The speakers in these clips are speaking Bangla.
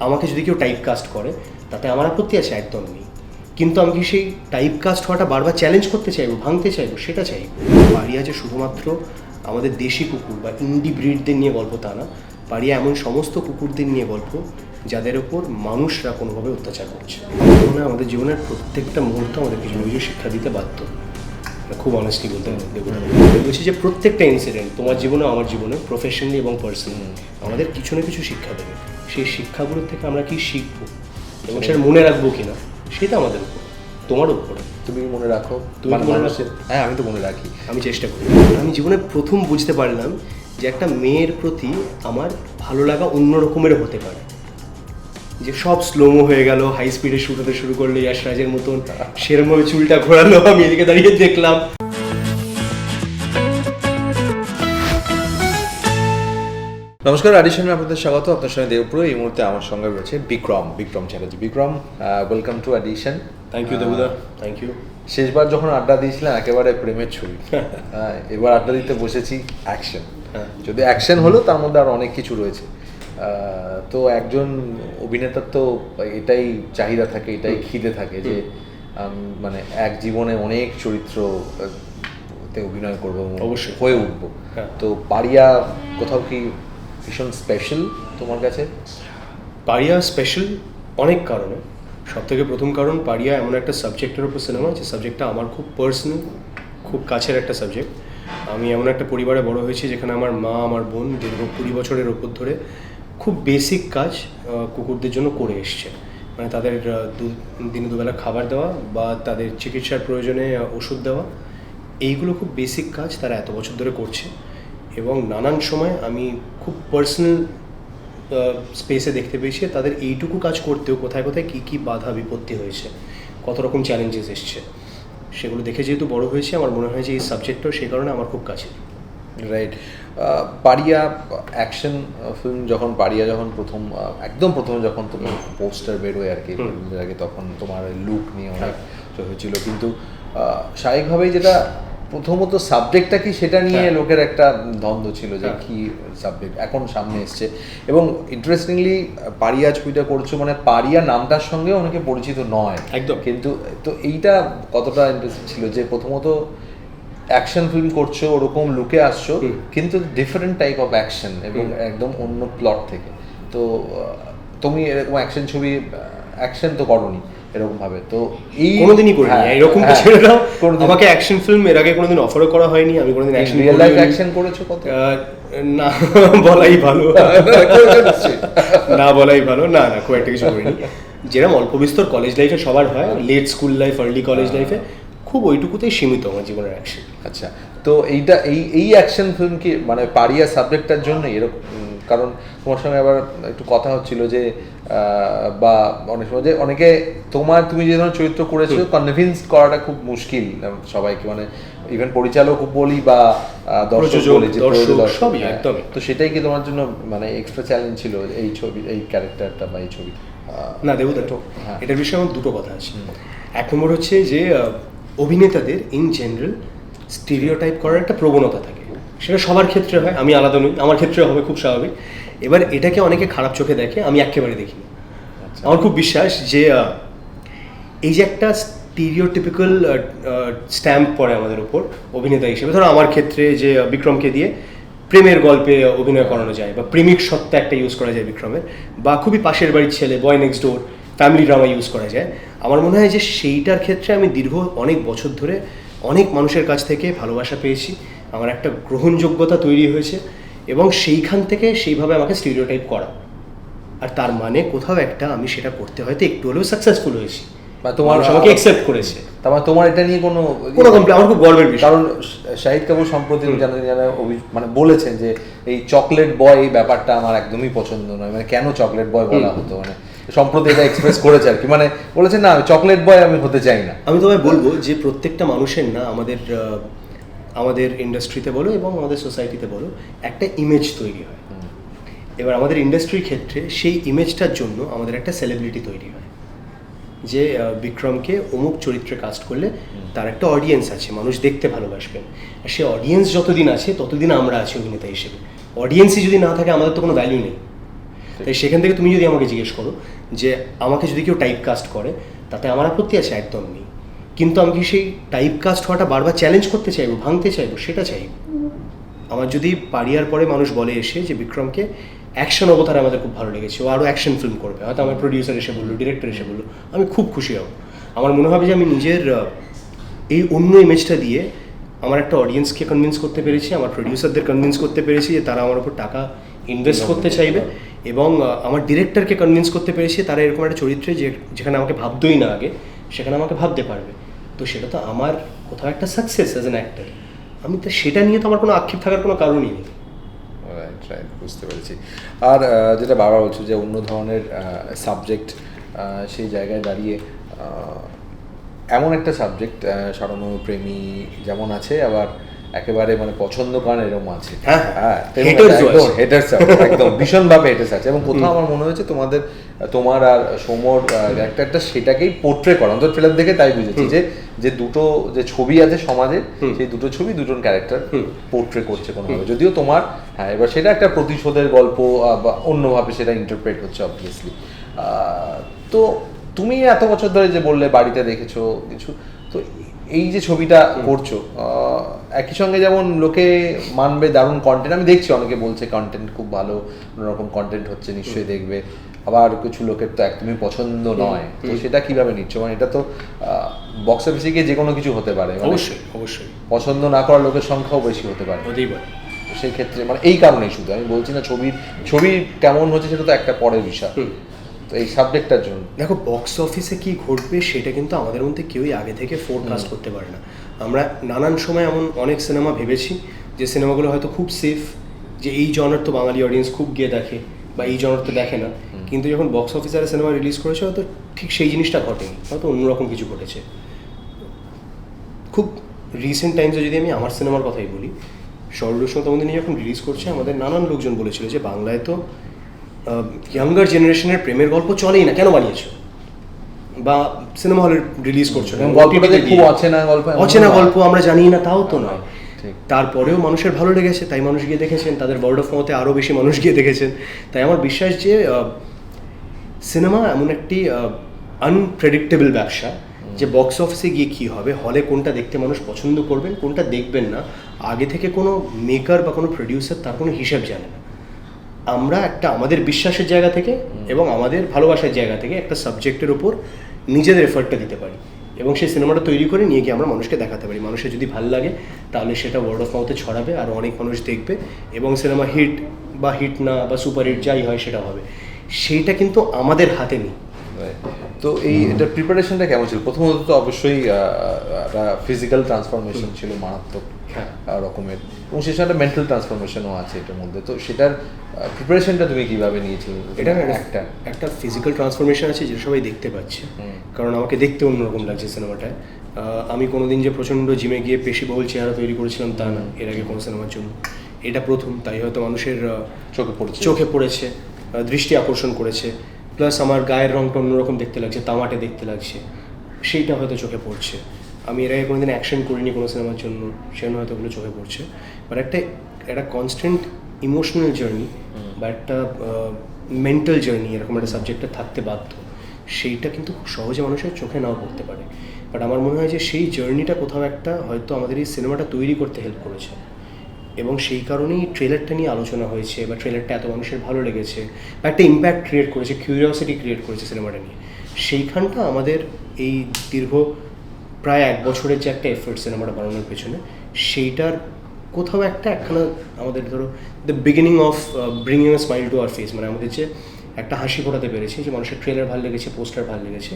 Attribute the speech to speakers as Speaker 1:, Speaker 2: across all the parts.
Speaker 1: আমাকে যদি কেউ টাইপ কাস্ট করে, তাতে আমার আপত্তি আছে একদম নেই। কিন্তু আমি কি সেই টাইপ কাস্ট হওয়াটা বারবার চ্যালেঞ্জ করতে চাইব, ভাঙতে চাইব? সেটা চাই। পাড়িয়া যে শুধুমাত্র আমাদের দেশি কুকুর বা ইন্ডি ব্রিডদের নিয়ে গল্প তা না পাড়িয়া এমন সমস্ত কুকুরদের নিয়ে গল্প, যাদের ওপর মানুষরা কোনোভাবে অত্যাচার করছে। আমাদের জীবনের প্রত্যেকটা মুহূর্ত আমাদের কিছু না কিছু শিক্ষা দিতে বাধ্য। খুব অনেস্টলি বলতে বলছি যে প্রত্যেকটা ইনসিডেন্ট তোমার জীবনে, আমার জীবনে প্রফেশনালি এবং পার্সোনালি আমাদের কিছু না কিছু শিক্ষা দেবে। সেই শিক্ষাগুলোর থেকে আমরা কি শিখব? এবং সেটা মনে রাখব কিনা? সেটা আমাদের উপর তোমার উপরে।
Speaker 2: তুমি মনে রাখো?
Speaker 1: তুমি
Speaker 2: মানে
Speaker 1: মনে
Speaker 2: মানুষের- হ্যাঁ আমি তো মনে রাখি।
Speaker 1: আমি চেষ্টা করি। আমি জীবনে প্রথম বুঝতে পারলাম যে একটা মেয়ের প্রতি আমার ভালো লাগা অন্য রকমের হতে পারে। যে সব স্লোমো হয়ে গেল হাই স্পিডে শুট হতে শুরু করল ইয়াশ রাজের মতন সেরমভাবে চুলটা ঘোরালো আমি এদিকে দাঁড়িয়ে দেখলাম।
Speaker 2: নমস্কার অডিশনে আপনাদের স্বাগত। আপনার সঙ্গে দেবপুর এই মুহূর্তে আমার সঙ্গে রয়েছে Bikram Bikram Chatterjee. Bikram welcome to audition
Speaker 1: thank you Debuda. Thank you
Speaker 2: শেষবার যখন আড্ডা দিয়েছিলাম একেবারে প্রেমের ছবি। হ্যাঁ, এবার আড্ডা দিতে বসেছি অ্যাকশন। যদি অ্যাকশন হলো তার মধ্যে আর অনেক কিছু রয়েছে। তো একজন অভিনেতার তো এটাই চাহিদা থাকে এটাই খিদে থাকে যে মানে এক জীবনে অনেক চরিত্র তে অভিনয় করব
Speaker 1: অবশ্যই।
Speaker 2: হয়ে উঠবো।
Speaker 1: হ্যাঁ।
Speaker 2: তো পারিয়া কোথাও কি ভীষণ স্পেশাল তোমার কাছে?
Speaker 1: পারিয়া স্পেশাল অনেক কারণে। সব থেকে প্রথম কারণ, পারিয়া এমন একটা সাবজেক্টের উপর সিনেমা যে সাবজেক্টটা আমার খুব পার্সোনাল খুব কাছের একটা সাবজেক্ট আমি এমন একটা পরিবারে বড় হয়েছি, যেখানে আমার মা, আমার বোন দীর্ঘ কুড়ি বছরের ওপর ধরে খুব বেসিক কাজ কুকুরদের জন্য করে এসছে। মানে তাদের দু- দিনে দুবেলা খাবার দেওয়া বা তাদের চিকিৎসার প্রয়োজনে ওষুধ দেওয়া, এইগুলো খুব বেসিক কাজ তারা এত বছর ধরে করছে। এবং নানান সময় আমি খুব পার্সোনাল স্পেসে দেখতে পেয়েছি তাদের এইটুকু কাজ করতেও কোথায় কোথায় কী কী বাধা বিপত্তি হয়েছে কত রকম চ্যালেঞ্জেস এসছে সেগুলো দেখে যেহেতু বড় হয়েছে আমার মনে হয় যে এই সাবজেক্টটাও সেই কারণে আমার খুব কাছে
Speaker 2: রাইট পারিয়া অ্যাকশন ফিল্ম যখন পারিয়া যখন প্রথম একদম প্রথম যখন তুমি পোস্টার বেরোয় আর কি আগে তখন তোমার লুক নিয়ে অনেক হয়েছিল কিন্তু স্বাভাবিকভাবেই যেটা প্রথমত সাবজেক্টটা কি সেটা নিয়ে
Speaker 1: হ্যাঁ।
Speaker 2: লোকের একটা দ্বন্দ্ব ছিল যে
Speaker 1: হ্যাঁ।
Speaker 2: কি সাবজেক্ট এখন সামনে এসছে এবং ইন্টারেস্টিংলি পারিয়া ছবিটা করছ মানে পারিয়া নামটার সঙ্গে অনেকে পরিচিত নয়
Speaker 1: একদম।
Speaker 2: কিন্তু তো এইটা কতটা ইন্টারেস্টিং ছিল যে প্রথমত অ্যাকশন ফিল্ম করছ ওরকম লুকে আসছো কিন্তু ডিফারেন্ট টাইপ অফ অ্যাকশন এবং একদম অন্য প্লট থেকে তো তুমি এরকম অ্যাকশন ছবি অ্যাকশন তো করনি এরকম ভাবে তো এই
Speaker 1: কোনোদিনই এরকম দাও
Speaker 2: কোনোদিন-
Speaker 1: আমাকে অ্যাকশন ফিল্ম এর আগে কোনোদিন অফারও করা হয়নি আমি কোনোদিন অ্যাকশন
Speaker 2: রিয়েল লাইফ অ্যাকশন করেছ কত?
Speaker 1: না বলাই ভালো। না বলাই ভালো না না খুব একটা কিছু করিনি। যেরকম অল্প বিস্তর কলেজ লাইফে সবার হয় late school life early college লাইফে খুব ওইটুকুতেই সীমিত আমার জীবনের অ্যাকশন
Speaker 2: আচ্ছা তো এইটা এই এই অ্যাকশন ফিল্ম কি মানে পারিয়া সাবজেক্টটার জন্য এরকম? কারণ তোমার সঙ্গে আবার একটু কথা হচ্ছিল যে বা অনেক সময় যে অনেকে তোমার তুমি যে ধরনের চরিত্র করেছ কনভিন্স করাটা খুব মুশকিল সবাইকে মানে ইভেন পরিচালক বলি বা দর্শক বলি যে
Speaker 1: সবই,
Speaker 2: হ্যাঁ। তো সেটাই কি তোমার জন্য মানে এক্সট্রা চ্যালেঞ্জ ছিল এই ছবি এই ক্যারেক্টারটা বা এই ছবি?
Speaker 1: না দেবুদা
Speaker 2: হ্যাঁ।
Speaker 1: এটার বিষয়ে আমার দুটো কথা আছে। এক নম্বর হচ্ছে যে অভিনেতাদের ইন জেনারেল স্টিরিওটাইপ করার একটা প্রবণতা থাকে। সেটা সবার ক্ষেত্রে হয়। আমি আলাদা নই আমার ক্ষেত্রে হবে খুব স্বাভাবিক। এবার এটাকে অনেকে খারাপ চোখে দেখে আমি একেবারে দেখি না
Speaker 2: আচ্ছা।
Speaker 1: আমার খুব বিশ্বাস যে এই যে একটা স্টিরিওটিপিক্যাল স্ট্যাম্প পড়ে আমাদের উপর অভিনেতা হিসেবে। ধরো আমার ক্ষেত্রে যে বিক্রমকে দিয়ে প্রেমের গল্পে অভিনয় করানো যায় বা প্রেমিক সত্তা একটা ইউজ করা যায় বিক্রমের বা খুবই পাশের বাড়ির ছেলে boy next door family drama use করা যায়। আমার মনে হয় যে সেইটার ক্ষেত্রে আমি দীর্ঘ অনেক বছর ধরে অনেক মানুষের কাছ থেকে ভালোবাসা পেয়েছি। আমার একটা গ্রহণযোগ্যতা তৈরি হয়েছে এবং সেইখান থেকে সেইভাবে আমাকে স্টিরিওটাইপ করা আর তার মানে কোথাও একটা আমি সেটা করতে হয়তো একটু হলেও সাকসেসফুল হয়েছি।
Speaker 2: বা তোমার
Speaker 1: আমাকে অ্যাকসেপ্ট করেছে।
Speaker 2: তার মানে তোমার এটা নিয়ে কোনো
Speaker 1: কোনো complaint- আমার খুব গর্বের বিষয়।
Speaker 2: কারণ শাহিদ কাপুর সম্প্রতি জানা জানা মানে বলেছেন যে এই চকলেট বয় এই ব্যাপারটা আমার একদমই পছন্দ নয়। মানে কেন চকলেট বয় বলা হতো? মানে সম্প্রতি এটা এক্সপ্রেস করেছে আর কি। মানে বলেছেন না চকলেট বয় আমি হতে চাই না।
Speaker 1: আমি তোমায় বলব যে প্রত্যেকটা মানুষের না আমাদের আমাদের ইন্ডাস্ট্রিতে বলো এবং আমাদের সোসাইটিতে বলো একটা ইমেজ তৈরি হয়। এবার আমাদের ইন্ডাস্ট্রির ক্ষেত্রে সেই ইমেজটার জন্য আমাদের একটা সেলিব্রিটি তৈরি হয়। যে বিক্রমকে অমুক চরিত্রে কাস্ট করলে তার একটা অডিয়েন্স আছে মানুষ দেখতে ভালোবাসবেন। আর সে অডিয়েন্স যতদিন আছে ততদিন আমরা আছি অভিনেতা হিসেবে। অডিয়েন্সই যদি না থাকে আমাদের তো কোনো ভ্যালু নেই। তাই সেখান থেকে তুমি যদি আমাকে জিজ্ঞেস করো যে আমাকে যদি কেউ টাইপ কাস্ট করে তাতে আমার আপত্তি আছে? একদম নেই। কিন্তু আমি কি সেই টাইপ কাস্ট হওয়াটা বারবার চ্যালেঞ্জ করতে চাইব ভাঙতে চাইব? সেটা চাই আমার যদি পারিয়ার পরে মানুষ বলে এসে যে বিক্রমকে অ্যাকশন অবতারে আমাদের খুব ভালো লেগেছে ও আরও অ্যাকশন ফিল্ম করবে। হয়তো আমার প্রডিউসার এসে বলল ডিরেক্টর এসে বলল আমি খুব খুশি হব। আমার মনে হবে যে আমি নিজের এই অন্য ইমেজটা দিয়ে আমার একটা অডিয়েন্সকে কনভিন্স করতে পেরেছি আমার প্রডিউসারদের কনভিন্স করতে পেরেছি যে তারা আমার উপর টাকা ইনভেস্ট করতে চাইবে এবং আমার ডিরেক্টরকে কনভিন্স করতে পেরেছি তারা এরকম একটা চরিত্রে যে যেখানে আমাকে ভাবতোই না আগে সেখানে আমাকে ভাবতে পারবে। তো সেটা তো আমার কোথাও একটা সাকসেস অ্যাজ অ্যান অ্যাক্টার আমি তো সেটা নিয়ে তো আমার কোনো আক্ষেপ থাকার কোনো কারণই নেই।
Speaker 2: রাইট রাইট বুঝতে পেরেছি। আর যেটা বারবার বলছো যে অন্য ধরনের সাবজেক্ট সেই জায়গায় দাঁড়িয়ে এমন একটা সাবজেক্ট সারণ প্রেমী যেমন আছে, আবার একেবারে মানে পছন্দ করেন এরকম আছে।
Speaker 1: হ্যাঁ, ও আছে।
Speaker 2: হেটার্স একদম ভীষণভাবে হেটার্স আছে। এবং কোথাও আমার মনে হয়েছে তোমাদের তোমার আর সোমর ক্যারেক্টারটা সেটাকেই পোর্ট্রে করা। অন্তত ট্রেলার দেখে তাই বুঝেছি যে যে দুটো যে ছবি আছে সমাজে সেই দুটো ছবি দুজন ক্যারেক্টার পোর্ট্রে করছে কোনোভাবে। যদিও তোমার হ্যাঁ এবার সেটা একটা প্রতিশোধের গল্প বা অন্যভাবে সেটা ইন্টারপ্রেট হচ্ছে অবভিয়াসলি তো তুমি এত বছর ধরে যে বললে বাড়িতে দেখেছ কিছু এই যে ছবিটা করছ একই সঙ্গে যেমন লোকে মানবে দারুণ কন্টেন্ট আমি দেখছি অনেকে বলছে কন্টেন্ট খুব ভালো অন্যরকম কন্টেন্ট হচ্ছে নিশ্চয়ই দেখবে আবার কিছু লোকের তো একদমই পছন্দ নয় তো সেটা কীভাবে নিচ্ছ? মানে এটা তো বক্স অফিসে গিয়ে যে কোনো কিছু হতে পারে মানে
Speaker 1: অবশ্যই অবশ্যই।
Speaker 2: পছন্দ না করার লোকের সংখ্যাও বেশি হতে পারে।
Speaker 1: হতেই পারে।
Speaker 2: তো সেই ক্ষেত্রে মানে এই কারণেই শুধু আমি বলছি না ছবির ছবি কেমন হচ্ছে সেটা তো একটা পরের বিষয়। এই সাবজেক্টটার জন্য।
Speaker 1: দেখো বক্স অফিসে কি ঘটবে সেটা কিন্তু আমাদের মধ্যে কেউই আগে থেকে ফোরকাস্ট করতে পারে না। আমরা নানান সময় এমন অনেক সিনেমা ভেবেছি যে সিনেমাগুলো হয়তো খুব সেফ যে এই জনার তো বাঙালি অডিয়েন্স খুব গিয়ে দেখে বা এই জনার তো দেখে না। কিন্তু যখন বক্স অফিসারে সিনেমা রিলিজ করেছে হয়তো ঠিক সেই জিনিসটা ঘটেনি হয়তো অন্যরকম কিছু ঘটেছে। খুব রিসেন্ট টাইমসে যদি আমি আমার সিনেমার কথাই বলি সর্বদর্শন তমন্দিনী যখন রিলিজ করছে আমাদের নানান লোকজন বলেছিল যে বাংলায় তো ইয়াঙ্গার জেনারেশনের প্রেমের গল্প চলেই না। কেন বানিয়েছো? বা সিনেমা হলে রিলিজ করছ।
Speaker 2: অচেনা গল্প
Speaker 1: অচেনা গল্প আমরা জানি না তাও তো নয়। তারপরেও মানুষের ভালো লেগেছে তাই মানুষ গিয়ে দেখেছেন তাদের ওয়ার্ড অফ মাউথে আরও বেশি মানুষ গিয়ে দেখেছেন। তাই আমার বিশ্বাস যে সিনেমা এমন একটি আনপ্রেডিক্টেবল ব্যবসা যে বক্স অফিসে গিয়ে কী হবে হলে কোনটা দেখতে মানুষ পছন্দ করবেন কোনটা দেখবেন না আগে থেকে কোনো মেকার বা কোনো প্রডিউসার তার কোনো হিসাব জানে না। আমরা একটা আমাদের বিশ্বাসের জায়গা থেকে এবং আমাদের ভালোবাসার জায়গা থেকে একটা সাবজেক্টের উপর নিজেদের এফার্টটা দিতে পারি। এবং সেই সিনেমাটা তৈরি করে নিয়ে গিয়ে আমরা মানুষকে দেখাতে পারি। মানুষের যদি ভালো লাগে তাহলে সেটা ওয়ার্ড অফ মাউথে ছড়াবে আর অনেক মানুষ দেখবে এবং সিনেমা হিট বা হিট না বা সুপার হিট যাই হয় সেটা হবে। সেইটা কিন্তু আমাদের হাতে নেই.
Speaker 2: তো এই এটা প্রিপারেশনটা কেমন ছিল? প্রথমত তো অবশ্যই একটা ফিজিক্যাল ট্রান্সফরমেশন ছিল মারাত্মক
Speaker 1: হ্যাঁ।
Speaker 2: রকমের। এবং সেই সাথে মেন্টাল ট্রান্সফরমেশনও আছে এটার মধ্যে। তো সেটার প্রিপারেশনটা তুমি কীভাবে নিয়েছিলে?
Speaker 1: এটা
Speaker 2: একটা
Speaker 1: একটা। একটা ফিজিক্যাল ট্রান্সফরমেশন আছে যেটা সবাই দেখতে পাচ্ছে। কারণ আমাকে দেখতে অন্যরকম লাগছে সিনেমাটায়। আমি কোনোদিন যে প্রচণ্ড জিমে গিয়ে পেশিবহুল চেহারা তৈরি করেছিলাম তা না। এর আগে কোনো সিনেমার জন্য। এটা প্রথম তাই হয়তো মানুষের
Speaker 2: চোখে পড়ছে।
Speaker 1: চোখে পড়েছে দৃষ্টি আকর্ষণ করেছে। প্লাস আমার গায়ের রংটা অন্যরকম দেখতে লাগছে তামাটে দেখতে লাগছে। সেইটা হয়তো চোখে পড়ছে। আমি এর আগে কোনোদিন অ্যাকশন করিনি কোনো সিনেমার জন্য সেজন্য হয়তো ওগুলো চোখে পড়ছে। বাট একটা একটা কনস্ট্যান্ট ইমোশনাল জার্নি বা একটা মেন্টাল জার্নি এরকম একটা সাবজেক্টে থাকতে বাধ্য। সেইটা কিন্তু খুব সহজে মানুষের চোখে নাও পড়তে পারে। বাট আমার মনে হয় যে সেই জার্নিটা কোথাও একটা হয়তো আমাদের এই সিনেমাটা তৈরি করতে হেল্প করেছে। এবং সেই কারণেই ট্রেলারটা নিয়ে আলোচনা হয়েছে বা ট্রেলারটা এত মানুষের ভালো লেগেছে বা একটা ইম্প্যাক্ট ক্রিয়েট করেছে কিউরিয়াসিটি ক্রিয়েট করেছে সিনেমাটা নিয়ে। সেইখানটা আমাদের এই দীর্ঘ প্রায় এক বছরের যে একটা এফোর্ট সিনেমাটা বানানোর পেছনে, সেইটার কোথাও একটা একখানা আমাদের ধরো the beginning of bringing a smile to your face মানে আমাদের যে একটা হাসি ফোটাতে পেরেছি যে মানুষের ট্রেলার ভালো লেগেছে পোস্টার ভালো লেগেছে,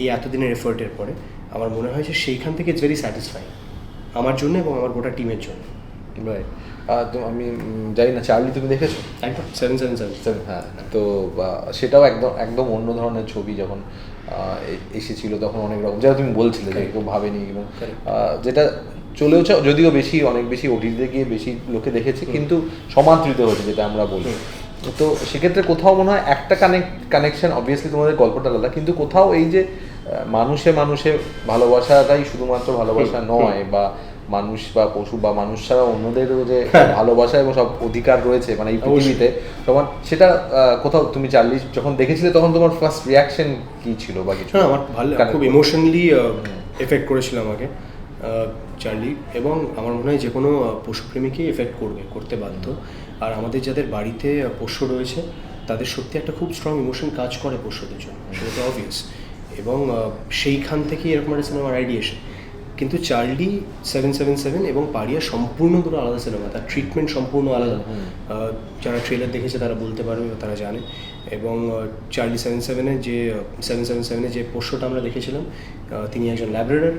Speaker 1: এই এতদিনের এফোর্টের পরে। আমার মনে হয় যে সেইখান থেকে ইটস ভেরি স্যাটিসফাইং আমার জন্য এবং আমার গোটা টিমের জন্য।
Speaker 2: রাইট তো আমি জানি না চার্লি তুমি দেখেছ?
Speaker 1: একদম সেভেন সেভেন সেভেন
Speaker 2: হ্যাঁ তো সেটাও একদম একদম অন্য ধরনের ছবি যখন এসেছিল তখন অনেক রকম যেটা তুমি বলছিলে যে কেউ ভাবেনি এবং যেটা চলেওছে যদিও বেশি অনেক বেশি ওটিতে গিয়ে বেশি লোকে দেখেছে কিন্তু সমাদৃত হয়েছে যেটা আমরা বলি। তো সেক্ষেত্রে কোথাও মনে হয় একটা কানেক্ট কানেকশন অবভিয়াসলি তোমাদের গল্পটা আলাদা কিন্তু কোথাও এই যে মানুষে মানুষে ভালোবাসাটাই শুধুমাত্র ভালোবাসা নয় বা মানুষ বা পশু বা মানুষ ছাড়া অন্যদেরও যে ভালোবাসা এবং সব অধিকার রয়েছে মানে এই পৃথিবীতে তোমার সেটা কোথাও তুমি চার্লি যখন দেখেছিলে তখন তোমার ফার্স্ট রিয়াকশন কি ছিল বা কিছু?
Speaker 1: হ্যাঁ আমার ভালো খুব ইমোশনালি এফেক্ট করেছিল আমাকে চার্লি এবং আমার মনে হয় যে কোনো পশুপ্রেমীকেই এফেক্ট করবে করতে বাধ্য। আর আমাদের যাদের বাড়িতে পোষ্য রয়েছে তাদের সত্যি একটা খুব স্ট্রং ইমোশন কাজ করে পোষ্যদের জন্য সেটা তো অবভিয়াস এবং সেইখান থেকেই এরকম একটা সিনেমার আইডিয়েশন কিন্তু চার্লি সেভেন সেভেন সেভেন এবং পারিয়া সম্পূর্ণ দুটো আলাদা সিনেমা তার ট্রিটমেন্ট সম্পূর্ণ আলাদা। যারা ট্রেলার দেখেছে তারা বলতে পারবে বা তারা জানে। এবং চার্লি সেভেন সেভেনের যে সেভেন সেভেন সেভেনের যে পোষ্যটা আমরা দেখেছিলাম তিনি একজন ল্যাবরেটর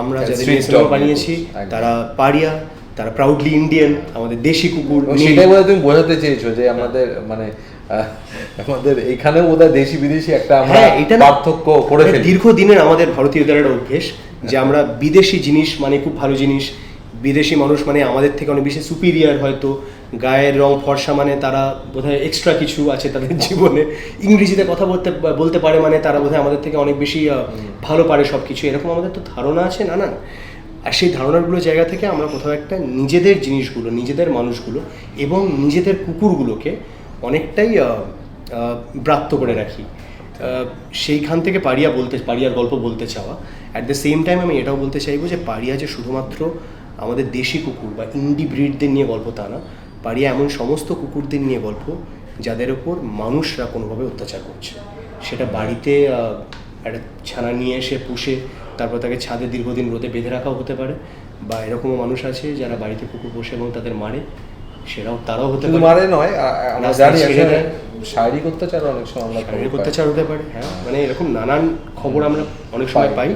Speaker 1: আমরা যাদের সিনেমা বানিয়েছি। তারা পারিয়া তারা প্রাউডলি ইন্ডিয়ান আমাদের দেশি কুকুর
Speaker 2: সেটাই তুমি বোঝাতে চেয়েছো যে আমাদের মানে আমাদের এখানেও বোধহয় দেশি বিদেশি একটা আমরা
Speaker 1: হ্যাঁ এটা
Speaker 2: পার্থক্য করে
Speaker 1: এটা
Speaker 2: ফেলি।
Speaker 1: দীর্ঘদিনের আমাদের ভারতীয়দের একটা অভ্যেস যে আমরা বিদেশি জিনিস মানে খুব ভালো জিনিস বিদেশি মানুষ মানে আমাদের থেকে অনেক বেশি সুপিরিয়ার হয়তো গায়ের রং ফর্সা মানে তারা বোধহয় এক্সট্রা কিছু আছে তাদের জীবনে ইংরেজিতে কথা বলতে বলতে পারে মানে তারা বোধহয় আমাদের থেকে অনেক বেশি ভালো পারে সব কিছু এরকম আমাদের তো ধারণা আছে নানান আর সেই ধারণাগুলো জায়গা থেকে আমরা কোথাও একটা নিজেদের জিনিসগুলো নিজেদের মানুষগুলো এবং নিজেদের কুকুরগুলোকে অনেকটাই ব্রাত্য করে রাখি। সেইখান থেকে পারিয়া বলতে, পারিয়ার গল্প বলতে চাওয়া। অ্যাট দ্য সেম টাইম আমি এটাও বলতে চাইব যে পারিয়া যে শুধুমাত্র আমাদের দেশি কুকুর বা ইন্ডি ব্রিডদের নিয়ে গল্প তা না, পারিয়া এমন সমস্ত কুকুরদের নিয়ে গল্প যাদের ওপর মানুষরা কোনোভাবে অত্যাচার করছে। সেটা বাড়িতে একটা ছানা নিয়ে এসে পুষে, তারপর তাকে ছাদে দীর্ঘদিন রোদে বেঁধে রাখাও হতে পারে, বা এরকমও মানুষ আছে যারা বাড়িতে কুকুর পোষে এবং তাদের মারে। সেটাও তারাও হতে পারে।
Speaker 2: মারে নয় আমরা জানি। শারীরিক অত্যাচার অনেক সময় আমরা
Speaker 1: শারীরিক অত্যাচার হতে পারে হ্যাঁ মানে এরকম নানান খবর আমরা অনেক সময়
Speaker 2: পাই.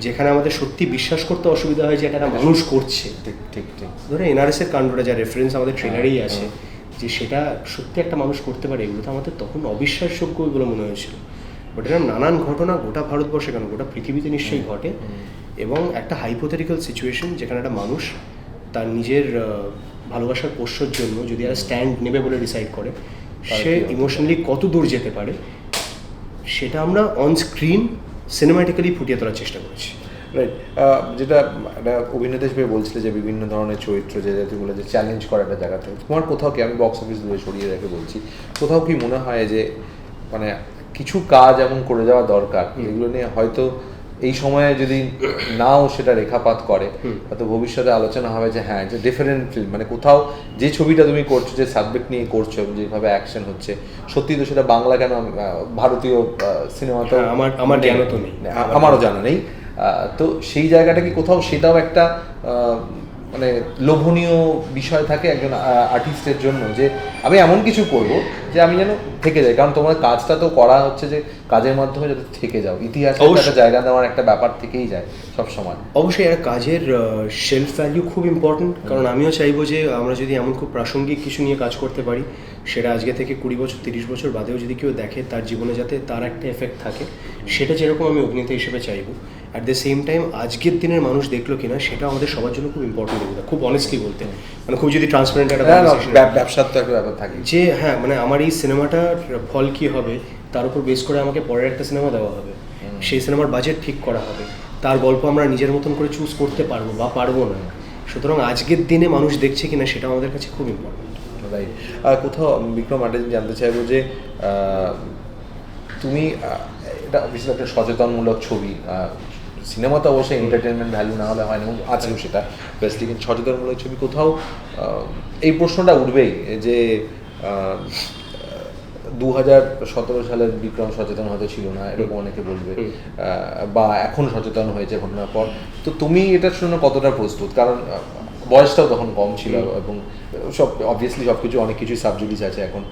Speaker 1: যেখানে আমাদের সত্যি বিশ্বাস করতে অসুবিধা হয় যে এটা একটা মানুষ করছে।
Speaker 2: ঠিক ঠিক ঠিক।
Speaker 1: ধরো এনআরএস এর কাণ্ডটা যা রেফারেন্স আমাদের ট্রেলারেই আছে যে সেটা সত্যি একটা মানুষ করতে পারে এগুলো তো আমাদের তখন অবিশ্বাসযোগ্য বলে মনে হয়েছিল। বাট এরকম নানান ঘটনা গোটা ভারতবর্ষে কেন গোটা পৃথিবীতে নিশ্চয়ই ঘটে। এবং একটা হাইপোথেটিক্যাল সিচুয়েশন যেখানে একটা মানুষ তার নিজের ভালোবাসার পোষ্যর জন্য যদি আর স্ট্যান্ড নেবে বলে ডিসাইড করে সে ইমোশনালি কত দূর যেতে পারে সেটা আমরা অন স্ক্রিন সিনেমাটিক্যালি ফুটিয়ে তোলার চেষ্টা করেছি।
Speaker 2: রাইট যেটা একটা অভিনেতা হিসেবে বলছিলে যে বিভিন্ন ধরনের চরিত্র যে জাতিগুলো যে চ্যালেঞ্জ করা একটা জায়গা থেকে। তোমার কোথাও কি আমি বক্স অফিস দূরে সরিয়ে রেখে বলছি কোথাও কি মনে হয় যে মানে কিছু কাজ এমন করে যাওয়া দরকার যেগুলো নিয়ে হয়তো এই সময়ে যদি নাও সেটা রেখাপাত করে হয়তো ভবিষ্যতে আলোচনা হবে যে হ্যাঁ যে ডিফারেন্ট ফিল্ম মানে কোথাও যে ছবিটা তুমি করছ যে সাবজেক্ট নিয়ে করছ যেভাবে অ্যাকশন হচ্ছে সত্যি তো সেটা বাংলা কেন ভারতীয় সিনেমা তো
Speaker 1: হ্যাঁ, আমার- আমার জ্ঞানে তো নেই।
Speaker 2: আমারও জানা নেই। তো সেই জায়গাটা কি কোথাও সেটাও একটা আহ, মানে লোভনীয় বিষয় থাকে একজন আর্টিস্টের জন্য যে আমি এমন কিছু করব যে আমি যেন থেকে যাই। কারণ তোমার কাজটা তো করা হচ্ছে যে কাজের মাধ্যমে যাতে থেকে যাও। ইতিহাস। একটা জায়গা দেওয়ার একটা ব্যাপার থেকেই যায় সব সময়
Speaker 1: অবশ্যই একটা কাজের সেলফ ভ্যালু খুব ইম্পর্টেন্ট কারণ আমিও চাইব যে আমরা যদি এমন খুব প্রাসঙ্গিক কিছু নিয়ে কাজ করতে পারি সেটা আজকে থেকে কুড়ি বছর তিরিশ বছর বাদেও যদি কেউ দেখে তার জীবনে যাতে তার একটা এফেক্ট থাকে সেটা যেরকম আমি অভিনেতা হিসেবে চাইব। অ্যাট দ্য সেম টাইম আজকের দিনের মানুষ দেখল কিনা সেটা আমাদের সবার জন্য খুব ইম্পর্টেন্ট এগুলো খুব অনেস্টলি বলতে। মানে খুব যদি ট্রান্সপারেন্ট একটা
Speaker 2: ব্যবসার তো একটা ব্যাপার থাকে
Speaker 1: যে হ্যাঁ মানে আমার এই সিনেমাটার ফল কী হবে তার উপর বেস করে আমাকে পরের একটা সিনেমা দেওয়া হবে। সেই সিনেমার বাজেট ঠিক করা হবে। তার গল্প আমরা নিজের মতন করে চুজ করতে পারব বা পারব না। সুতরাং আজকের দিনে মানুষ দেখছে কিনা সেটা আমাদের কাছে খুব ইম্পর্টেন্ট
Speaker 2: রাইট কোথাও বিক্রম আড্ডা জানতে চাইব যে তুমি এটা অবশ্যই একটা সচেতনমূলক ছবি। সিনেমা তো অবশ্যই এন্টারটেনমেন্ট ভ্যালু না হলে হয় না আছেও সেটা। বেসলি কিন্তু সচেতনমূলক ছবি কোথাও এই প্রশ্নটা উঠবেই যে দু সতেরো সালের বিক্রম সচেতন হয়তো ছিল না এরকম অনেকে বলবে। বা এখন সচেতন হয়েছে ঘটনার পর। তো তুমি এটার জন্য কতটা প্রস্তুত? কারণ বয়সটাও তখন কম ছিল এবং সব অবভিয়াসলি সব কিছু অনেক কিছুই সাবজুডিস আছে এখন।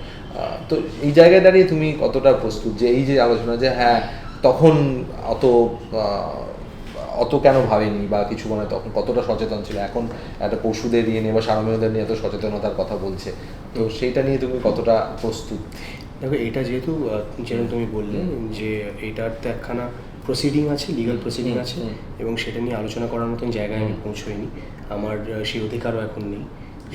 Speaker 2: তো এই জায়গায় দাঁড়িয়ে তুমি কতটা প্রস্তুত? যে এই যে আলোচনা যে হ্যাঁ তখন অত অত কেন ভাবেনি বা কিছু মানে তখন কতটা সচেতন ছিল? এখন একটা পশুদের নিয়ে নিয়ে বা সারমেয়দের নিয়ে এত সচেতনতার কথা বলছে। তো সেইটা নিয়ে তুমি কতটা প্রস্তুত?
Speaker 1: দেখো এটা যেহেতু যেরকম তুমি বললে যে এটার তো একখানা প্রসিডিং আছে লিগাল প্রসিডিং আছে এবং সেটা নিয়ে আলোচনা করার মতন জায়গায় আমি পৌঁছোইনি আমার সেই অধিকারও এখন নেই।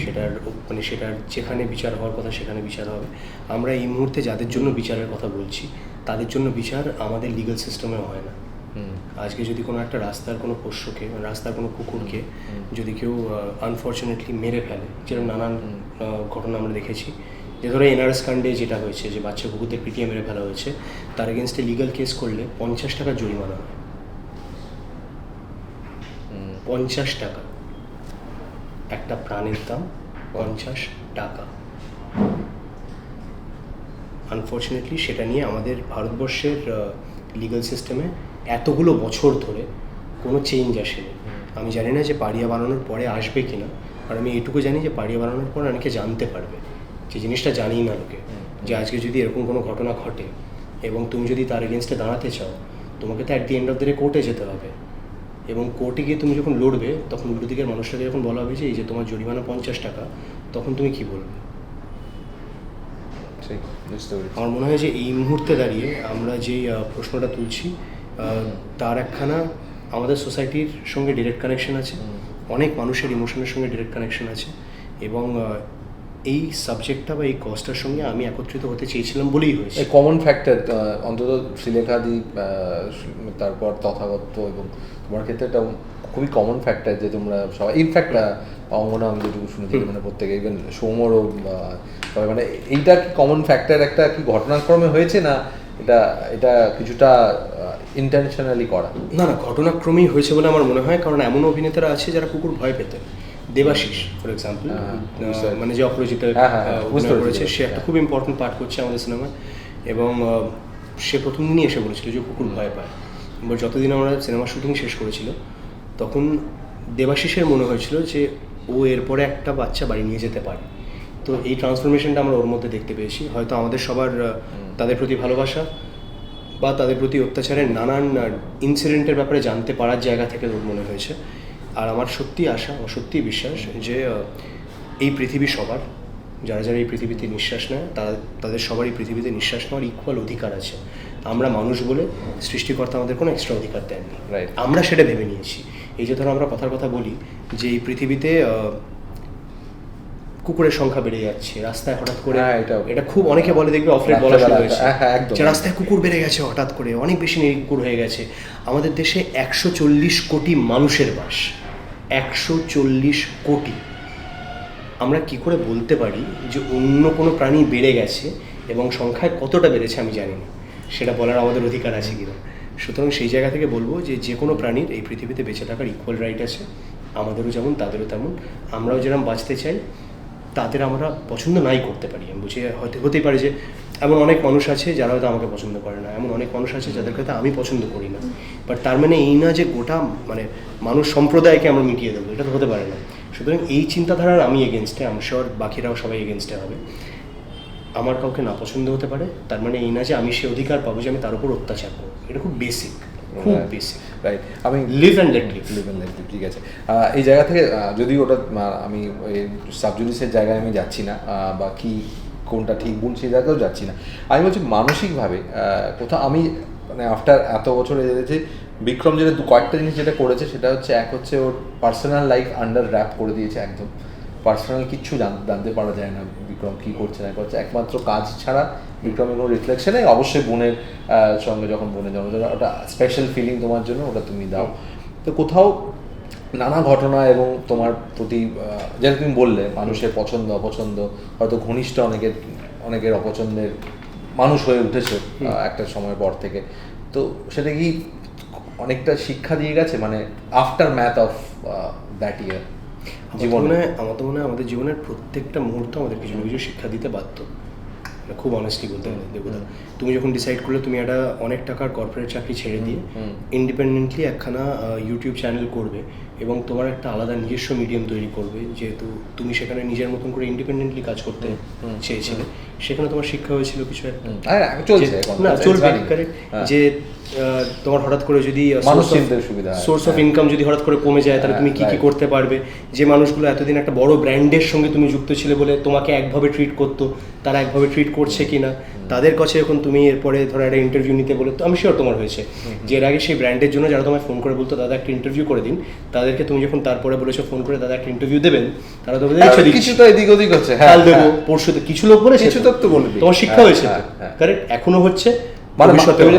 Speaker 1: সেটার মানে সেটার যেখানে বিচার হওয়ার কথা সেখানে বিচার হবে। আমরা এই মুহূর্তে যাদের জন্য বিচারের কথা বলছি তাদের জন্য বিচার আমাদের লিগাল সিস্টেমে হয় না। আজকে যদি কোনো একটা রাস্তার কোনো পোষ্যকে রাস্তার কোনো কুকুরকে যদি কেউ আনফর্চুনেটলি মেরে ফেলে যেরকম নানান ঘটনা আমরা দেখেছি যে ধরো এনআরএস কাণ্ডে যেটা হয়েছে যে বাচ্চা কুকুরদের পিটিয়ে মেরে ফেলা হয়েছে তার এগেনস্টে লিগাল কেস করলে পঞ্চাশ টাকা জরিমানা হয় পঞ্চাশ টাকা। একটা প্রাণের দাম পঞ্চাশ টাকা। আনফর্চুনেটলি সেটা নিয়ে আমাদের ভারতবর্ষের লিগাল সিস্টেমে এতগুলো বছর ধরে কোনো চেঞ্জ আসেনি। আমি জানি না যে পাড়িয়া বানানোর পরে আসবে কি না আর আমি এটুকু জানি যে পাড়িয়া বানানোর পর অনেকে জানতে পারবে। যে জিনিসটা জানি না লোকে। যে আজকে যদি এরকম কোনো ঘটনা ঘটে এবং তুমি যদি তার এগেনস্টে দাঁড়াতে চাও তোমাকে তো at the end of the day কোর্টে যেতে হবে। এবং কোর্টে গিয়ে তুমি যখন লড়বে তখন উল্টো দিকের মানুষটাকে যখন বলা হবে যে এই যে তোমার জরিমানা পঞ্চাশ টাকা তখন তুমি কি বলবে? আমার মনে হয় যে এই মুহূর্তে দাঁড়িয়ে আমরা যে প্রশ্নটা তুলছি তার একখানা আমাদের সোসাইটির সঙ্গে ডিরেক্ট কানেকশন আছে। অনেক মানুষের ইমোশনের সঙ্গে ডিরেক্ট কানেকশন আছে। এবং এই সাবজেক্টটা বা এই কজটার সঙ্গে আমি একত্রিত হতে চেয়েছিলাম বলেই হয়েছে।
Speaker 2: এই কমন ফ্যাক্টর অন্তত শ্রীলেখাদি তারপর তথাগত এবং তোমার ক্ষেত্রে একটা খুবই কমন ফ্যাক্টর যে তোমরা সবাই ইনফ্যাক্ট অঙ্গনা আমি যেটুকু শুনেছি মানে প্রত্যেকে ইভেন সৌমরও সবাই মানে এইটা কি কমন ফ্যাক্টর একটা কি ঘটনাক্রমে হয়েছে না এটা এটা কিছুটা ইন্টেনশনালি করা?
Speaker 1: না না ঘটনাক্রমেই হয়েছে বলে আমার মনে হয় কারণ এমন অভিনেতারা আছে যারা কুকুর ভয় পেতেন দেবাশিস ফর এক্সাম্পল
Speaker 2: হ্যাঁ,
Speaker 1: মানে যে অপরাজিতা
Speaker 2: হ্যাঁ, হ্যাঁ, হ্যাঁ,
Speaker 1: করেছে সে একটা
Speaker 2: হ্যাঁ।
Speaker 1: খুব ইম্পর্টেন্ট পার্ট করছে আমাদের সিনেমায় এবং সে প্রথম দিনই এসে বলেছিল যে কুকুর ভয় পায়। এবার যতদিন আমরা সিনেমা শুটিং শেষ করেছিল তখন দেবাশিসের মনে হয়েছিল যে ও এরপরে একটা বাচ্চা বাড়ি নিয়ে যেতে পারে। তো এই ট্রান্সফরমেশনটা আমরা ওর মধ্যে দেখতে পেয়েছি। হয়তো আমাদের সবার তাদের প্রতি ভালোবাসা বা তাদের প্রতি অত্যাচারের নানান ইনসিডেন্টের ব্যাপারে জানতে পারার জায়গা থেকে ওর মনে হয়েছে। আর আমার সত্যি আশা আমার সত্যি বিশ্বাস যে এই পৃথিবী সবার যারা যারা এই পৃথিবীতে নিঃশ্বাস নেয় তারা তাদের সবারই পৃথিবীতে নিঃশ্বাস নেওয়ার ইকুয়াল অধিকার আছে। আমরা মানুষ বলে সৃষ্টিকর্তা আমাদের কোনো এক্সট্রা অধিকার দেননি. আমরা সেটা ভেবে নিয়েছি। এই যে ধরো আমরা কথার কথা বলি যে এই পৃথিবীতে কুকুরের সংখ্যা বেড়ে যাচ্ছে রাস্তায় হঠাৎ করে
Speaker 2: হ্যাঁ, এটা-
Speaker 1: খুব অনেকে বলে দেখবে অফলেট বলা শুরু হয়েছে।
Speaker 2: হ্যাঁ, হ্যাঁ,
Speaker 1: যে রাস্তায় কুকুর বেড়ে গেছে হঠাৎ করে অনেক বেশি কুকুর হয়ে গেছে। আমাদের দেশে একশো চল্লিশ কোটি মানুষের বাস। একশো চল্লিশ কোটি। আমরা কি করে বলতে পারি যে অন্য কোনো প্রাণী বেড়ে গেছে এবং সংখ্যায় কতটা বেড়েছে আমি জানি না। সেটা বলার আমাদের অধিকার আছে কিনা সুতরাং সেই জায়গা থেকে বলব যে যে কোনো প্রাণীর এই পৃথিবীতে বেঁচে থাকার ইকুয়াল রাইট আছে। আমাদেরও যেমন, তাদেরও তেমন। আমরাও যেরকম বাঁচতে চাই, তাদের আমরা পছন্দ নাই করতে পারি। আমি বুঝে, হতে, হতেই পারে যে এমন অনেক মানুষ আছে যারা হয়তো আমাকে পছন্দ করে না। এমন অনেক মানুষ আছে যাদের হয়তো আমি পছন্দ করি না। বাট তার মানে এই না যে গোটা মানে মানুষ সম্প্রদায়কে আমরা মিটিয়ে দেবো এটা তো হতে পারে না। সুতরাং এই চিন্তাধারার আমি এগেনস্টে আমি শিওর বাকিরাও সবাই এগেনস্টে হবে। আমার কাউকে না পছন্দ হতে পারে তার মানে এই না যে আমি সে অধিকার পাবো যে আমি তার উপর অত্যাচার করব। এটা খুব বেসিক খুব বেসিক
Speaker 2: রাইট আমি
Speaker 1: live and let live
Speaker 2: live and ঠিক আছে। এই জায়গা থেকে যদি ওটা আমি ওই সাবজুডিসের জায়গায় আমি যাচ্ছি না বা কি কোনটা ঠিক ভুল সেই জায়গাতেও যাচ্ছি না। আমি বলছি মানসিকভাবে কোথাও আমি মানে আফটার এত বছর এসেছি বিক্রম যেটা দু- কয়েকটা জিনিস যেটা করেছে, সেটা হচ্ছে এক হচ্ছে ওর পার্সোনাল লাইফ আন্ডার র্যাপ করে দিয়েছে একদম। পার্সোনাল কিচ্ছু জান- জানতে পারা যায় না বিক্রম কী করছে না করছে। একমাত্র কাজ ছাড়া বিক্রমের কোনো রিফ্লেকশন অবশ্যই বোনের সঙ্গে যখন বোনের জন্মদিন, ওটা স্পেশাল ফিলিং তোমার জন্য, ওটা তুমি দাও। তো কোথাও নানা ঘটনা এবং তোমার প্রতি যেটা তুমি বললে মানুষের পছন্দ অপছন্দ হয়তো ঘনিষ্ঠ অনেকের অনেকের অপছন্দের মানুষ হয়ে উঠেছে একটা সময় পর থেকে। তো সেটা কি অনেকটা শিক্ষা দিয়ে গেছে? মানে aftermath of that year জীবনে?
Speaker 1: আমার তো মনে হয় আমাদের জীবনের প্রত্যেকটা মুহূর্ত আমাদের কিছু না কিছু শিক্ষা দিতে বাধ্য। মানে খুব অনেস্টলি বলতে দেবুদা তুমি যখন ডিসাইড করলে তুমি একটা অনেক টাকার কর্পোরেট চাকরি ছেড়ে দিয়ে ইন্ডিপেন্ডেন্টলি একখানা ইউটিউব চ্যানেল করবে। এবং তোমার একটা আলাদা নিজস্ব মিডিয়াম তৈরি করবে যেহেতু তুমি সেখানে নিজের মতন করে ইন্ডিপেন্ডেন্টলি কাজ করতে চেয়েছিলে। সেখানে তোমার শিক্ষা হয়েছিল কিছু একটা? না চলবে?
Speaker 2: হ্যাঁ।
Speaker 1: যে তোমার হঠাৎ করে যদি সোর্স অফ। ইনকাম যদি হঠাৎ করে কমে যায় তাহলে
Speaker 2: হ্যাঁ,
Speaker 1: তুমি কি কি করতে পারবে? যে মানুষগুলো এতদিন একটা বড় ব্র্যান্ডের সঙ্গে তুমি যুক্ত ছিলে বলে তোমাকে একভাবে ট্রিট করতো তারা একভাবে ট্রিট করছে কিনা তাদের কাছে এখন তুমি এরপরে ধরো একটা ইন্টারভিউ নিতে বলে তো আমি শিওর তোমার হয়েছে। যে এর আগে সেই ব্র্যান্ডের জন্য যারা তোমায় ফোন করে বলতো দাদা একটা ইন্টারভিউ করে দিন। তাদেরকে তুমি যখন তারপরে বলেছ ফোন করে দাদা একটা ইন্টারভিউ দেবেন তারা তো
Speaker 2: হ্যাঁ, কিছু তো এদিক ওদিক হচ্ছে হ্যাঁ
Speaker 1: কাল দেবো
Speaker 2: হ্যাঁ।
Speaker 1: পরশু। কিছু লোক বলেছে
Speaker 2: কিছু তো। তো।
Speaker 1: তোমার শিক্ষা
Speaker 2: হ্যাঁ,
Speaker 1: হয়েছে
Speaker 2: হ্যাঁ, হ্যাঁ।
Speaker 1: কারেক্ট এখনও হচ্ছে
Speaker 2: মানে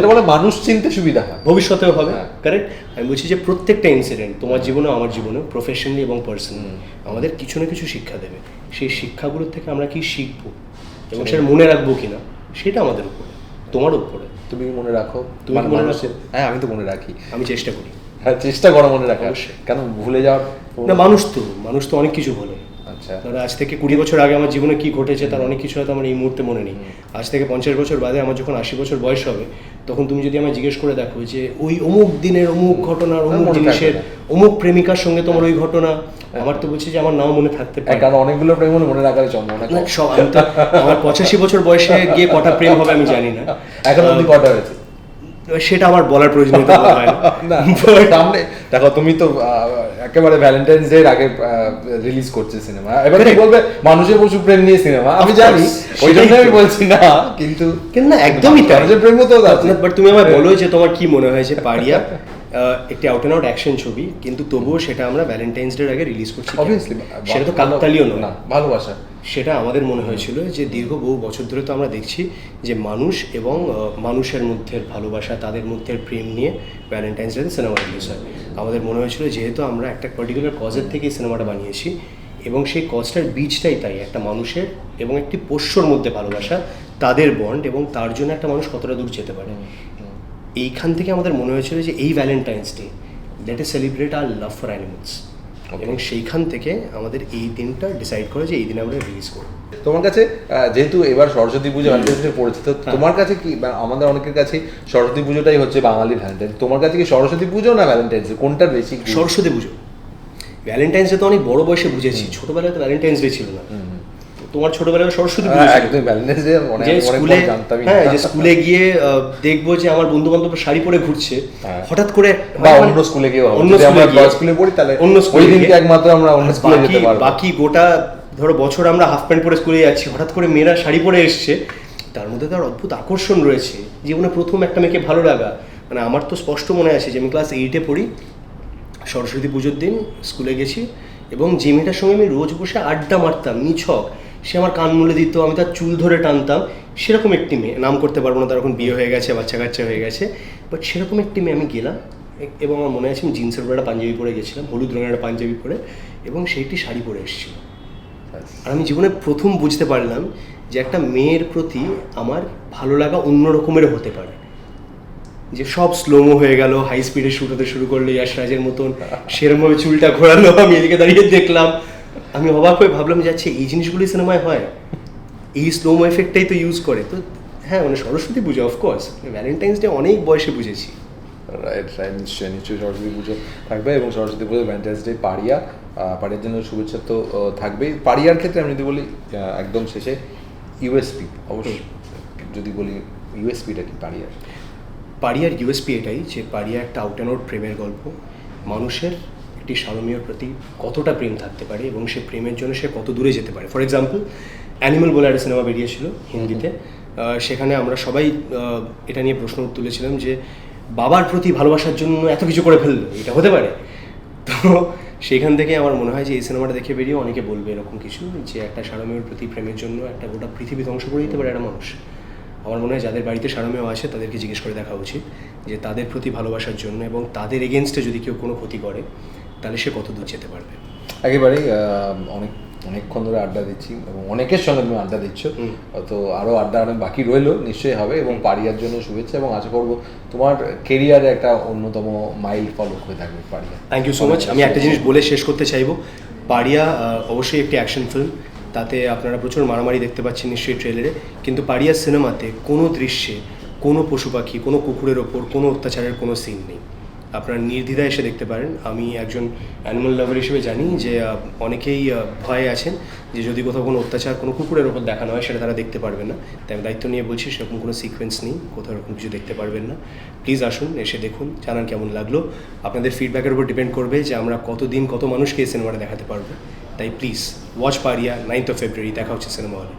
Speaker 2: বলে মানুষ চিনতে সুবিধা হয়।
Speaker 1: ভবিষ্যতেও হবে। কারেক্ট আমি বলছি যে প্রত্যেকটা ইনসিডেন্ট তোমার জীবনে আমার জীবনে প্রফেশনালি এবং পার্সোনালি আমাদের কিছু না কিছু শিক্ষা দেবে। সেই শিক্ষাগুলোর থেকে আমরা কি শিখব? এবং সেটা মনে রাখব কিনা? সেটা আমাদের উপরে তোমার উপরে।
Speaker 2: তুমি মনে রাখো।
Speaker 1: তুমি
Speaker 2: মানে
Speaker 1: মনে
Speaker 2: মানুষের- হ্যাঁ আমি তো মনে রাখি।
Speaker 1: আমি চেষ্টা করি।
Speaker 2: হ্যাঁ চেষ্টা করো মনে রাখার। কেন ভুলে যাওয়ার
Speaker 1: না মানুষ তো মানুষ তো অনেক কিছু বলে।
Speaker 2: আচ্ছা।
Speaker 1: আজ থেকে কুড়ি বছর আগে আমার জীবনে কি ঘটেছে তার অনেক কিছু হয়তো আমার এই মুহূর্তে মনে নেই। আজ থেকে পঞ্চাশ বছর বাদে আমার যখন আশি বছর বয়স হবে তখন তুমি যদি আমায় জিজ্ঞেস করে দেখো যে ওই অমুক দিনের অমুক ঘটনার অমুক জিনিসের অমুক প্রেমিকার সঙ্গে তোমার ওই ঘটনা আমার তো বলছি যে আমার নাও মনে থাকতে
Speaker 2: হ্যাঁ,
Speaker 1: পারে।
Speaker 2: কারণ অনেকগুলো প্রেম হলে মনে রাখার সম্ভাবনা
Speaker 1: সব আমার পঁচাশি বছর বয়সে গিয়ে কটা প্রেম হবে আমি জানি না।
Speaker 2: এখন অব্দি কটা হয়েছে?
Speaker 1: সেটা আমার বলার প্রয়োজনীয়তা হয়
Speaker 2: না। সামনে দেখো তুমি তো একেবারে ভ্যালেন্টাইন্স ডে আগে রিলিজ করছে সিনেমা এবারে কি বলবে? মানুষের প্রচুর প্রেম নিয়ে সিনেমা আমি জানি ওই জন্য আমি বলছি না কিন্তু
Speaker 1: কিন্তু না একদমই তাই।
Speaker 2: মানুষের প্রেমও তো আছে।
Speaker 1: বাট তুমি আমায় বলো যে তোমার কি মনে হয় যে পারিয়া? একটি আউট অ্যান্ড আউট অ্যাকশন ছবি কিন্তু তবুও সেটা আমরা ভ্যালেন্টাইন্স ডের আগে রিলিজ করছি?
Speaker 2: অবভিয়াসলি
Speaker 1: সেটা তো কাকতালীয়
Speaker 2: না ভালোবাসা।
Speaker 1: সেটা আমাদের মনে হয়েছিল যে দীর্ঘ বহু বছর ধরে তো আমরা দেখছি যে মানুষ এবং মানুষের মধ্যে ভালোবাসা তাদের মধ্যে প্রেম নিয়ে ভ্যালেন্টাইন্স ডেতে সিনেমা রিলিজ হয়। আমাদের মনে হয়েছিল যেহেতু আমরা একটা পার্টিকুলার কজের থেকে সিনেমাটা বানিয়েছি এবং সেই কজটার বীজটাই তাই একটা মানুষের এবং একটি পোষ্যর মধ্যে ভালোবাসা তাদের বন্ড এবং তার জন্য একটা মানুষ কতটা দূর যেতে পারে। এইখান থেকে আমাদের মনে হয়েছিল যে এই Valentine's day let a celebrate R love for animals এবং সেইখান থেকে আমাদের এই দিনটা ডিসাইড করে যে এই দিনে আমরা রিলিজ করব।
Speaker 2: তোমার কাছে যেহেতু এবার সরস্বতী পুজো ভ্যালেন্টাইন্স পড়েছে তো
Speaker 1: হ্যাঁ।
Speaker 2: তোমার কাছে কি আমাদের অনেকের কাছে সরস্বতী পুজোটাই হচ্ছে বাঙালি ভ্যালেন্টাইন তোমার কাছে কি সরস্বতী পুজো না ভ্যালেন্টাইন্স ডে কোনটার বেশি?
Speaker 1: সরস্বতী পুজো। ভ্যালেন্টাইন্স ডে তো অনেক বড় বয়সে বুঝেছি। ছোটবেলায় তো ভ্যালেন্টাইন্স ডে ছিল না। তোমার ছোটবেলায় সরস্বতী পুজো
Speaker 2: হ্যাঁ, একদম
Speaker 1: যে স্কুলে
Speaker 2: না।
Speaker 1: হ্যাঁ যে স্কুলে গিয়ে দেখব যে আমার বন্ধু বান্ধব শাড়ি পরে ঘুরছে।
Speaker 2: হ্যাঁ।
Speaker 1: হঠাৎ করে
Speaker 2: বা
Speaker 1: মানে-
Speaker 2: অন্য স্কুলে হবে।
Speaker 1: অন্য স্কুলে গিয়ে-
Speaker 2: স্কুলে পড়ি তাহলে
Speaker 1: অন্য স্কুলে
Speaker 2: দিনকে একমাত্র আমরা অন্য স্কুলে যেতে পারব।
Speaker 1: বাকি গোটা ধরো বছর আমরা হাফ প্যান্ট পরে স্কুলে যাচ্ছি। হঠাৎ করে মেয়েরা শাড়ি পরে এসছে। তার মধ্যে তার অদ্ভুত আকর্ষণ রয়েছে। জীবনে প্রথম একটা মেয়েকে ভালো লাগা। মানে আমার তো স্পষ্ট মনে আছে যে আমি ক্লাস এইটে পড়ি। সরস্বতী পুজোর দিন স্কুলে গেছি। এবং যে মেয়েটার সঙ্গে আমি রোজ বসে আড্ডা মারতাম নিছক। সে আমার কান মুলে দিত, আমি তার চুল ধরে টানতাম। সেরকম একটি মেয়ে। নাম করতে পারব না, তার এখন বিয়ে হয়ে গেছে, বাচ্চা কাচ্চা হয়ে গেছে। বাট সেরকম একটি মেয়ে আমি গেলাম। এবং আমার মনে আছে আমি জিন্সের উপরে একটা পাঞ্জাবি পরে গেছিলাম, হলুদ রঙের একটা পাঞ্জাবি পরে, এবং সেইটি শাড়ি পরে এসেছিল। আর আমি জীবনে প্রথম বুঝতে পারলাম যে একটা মেয়ের প্রতি আমার ভালো লাগা অন্য রকমের হতে পারে। যে সব স্লোমো হয়ে গেল হাই স্পিডে শুট হতে শুরু করল ইয়াশ রাজের মতন। সেরকমভাবে চুলটা ঘোরালো, আমি এদিকে দাঁড়িয়ে দেখলাম। আমি অবাক হয়ে ভাবলাম যে আচ্ছা এই জিনিসগুলি সিনেমায় হয়। এই স্লোমো এফেক্টটাই তো ইউজ করে। তো হ্যাঁ মানে সরস্বতী পুজো অফকোর্স ভ্যালেন্টাইন্স ডে অনেক বয়সে বুঝেছি।
Speaker 2: রাইট রাইট নিশ্চয়ই নিশ্চয়ই সরস্বতী পুজো থাকবে এবং সরস্বতী পুজো ভ্যালেন্টাইন্স ডে পাড়িয়া পাড়িয়ার জন্য শুভেচ্ছা তো থাকবেই। পাড়িয়ার ক্ষেত্রে আমি যদি বলি একদম শেষে ইউএসপি অবশ্যই। যদি বলি ইউএসপিটা কি পাড়িয়ার?
Speaker 1: পারিয়ার ইউএসপি এটাই যে পারিয়া একটা আউট অ্যান্ড আউট প্রেমের গল্প। মানুষের একটি সারমীয়র প্রতি কতটা প্রেম থাকতে পারে এবং সে প্রেমের জন্য সে কত দূরে যেতে পারে? ফর এক্সাম্পল অ্যানিমাল বলে একটা সিনেমা বেরিয়েছিল হিন্দিতে। সেখানে আমরা সবাই এটা নিয়ে প্রশ্ন তুলেছিলাম যে বাবার প্রতি ভালোবাসার জন্য এত কিছু করে ফেলল এটা হতে পারে? তো সেখান থেকে আমার মনে হয় যে এই সিনেমাটা দেখে বেরিয়ে অনেকে বলবে এরকম কিছু যে একটা সারমেয়র প্রতি প্রেমের জন্য একটা গোটা পৃথিবী ধ্বংস করে দিতে পারে একটা মানুষ। আমার মনে হয় যাদের বাড়িতে সারমেয় আছে তাদেরকে জিজ্ঞেস করে দেখা উচিত যে তাদের প্রতি ভালোবাসার জন্য এবং তাদের এগেনস্টে যদি কেউ কোনো ক্ষতি করে তাহলে সে কত দূর যেতে পারবে?
Speaker 2: একেবারেই অনেক অনেকক্ষণ ধরে আড্ডা দিচ্ছি এবং অনেকের সঙ্গে তুমি আড্ডা দিচ্ছ। তো আরও আড্ডা অনেক বাকি রইল নিশ্চয়ই হবে এবং পাড়িয়ার জন্য শুভেচ্ছা এবং আশা করব তোমার কেরিয়ারে একটা অন্যতম মাইল ফলক হয়ে থাকবে Pariah
Speaker 1: thank you so much আমি একটা জিনিস বলে শেষ করতে চাইব। পারিয়া অবশ্যই একটি অ্যাকশন ফিল্ম তাতে আপনারা প্রচুর মারামারি দেখতে পাচ্ছেন নিশ্চয়ই ট্রেলারে কিন্তু পারিয়া সিনেমাতে কোনো দৃশ্যে কোনো পশু পাখি কোনো কুকুরের ওপর কোনো অত্যাচারের কোনো সিন নেই। আপনারা নির্দ্বিধায় এসে দেখতে পারেন। আমি একজন অ্যানিমাল লাভার হিসেবে জানি যে অনেকেই ভয়ে আছেন যে, যদি কোথাও কোনো অত্যাচার কোনো কুকুরের ওপর দেখানো হয়, সেটা তারা দেখতে পারবেন না। তাই আমি দায়িত্ব নিয়ে বলছি, সেরকম কোনো সিকোয়েন্স নেই, কোথাও এরকম কিছু দেখতে পারবেন না। প্লিজ আসুন, এসে দেখুন, জানান কেমন লাগল। আপনাদের ফিডব্যাকের উপর ডিপেন্ড করবে যে, আমরা কতদিন কত মানুষকে এই সিনেমাটা দেখাতে পারব। তাই please watch Pariah ninth of February দেখা হচ্ছে সিনেমা হলে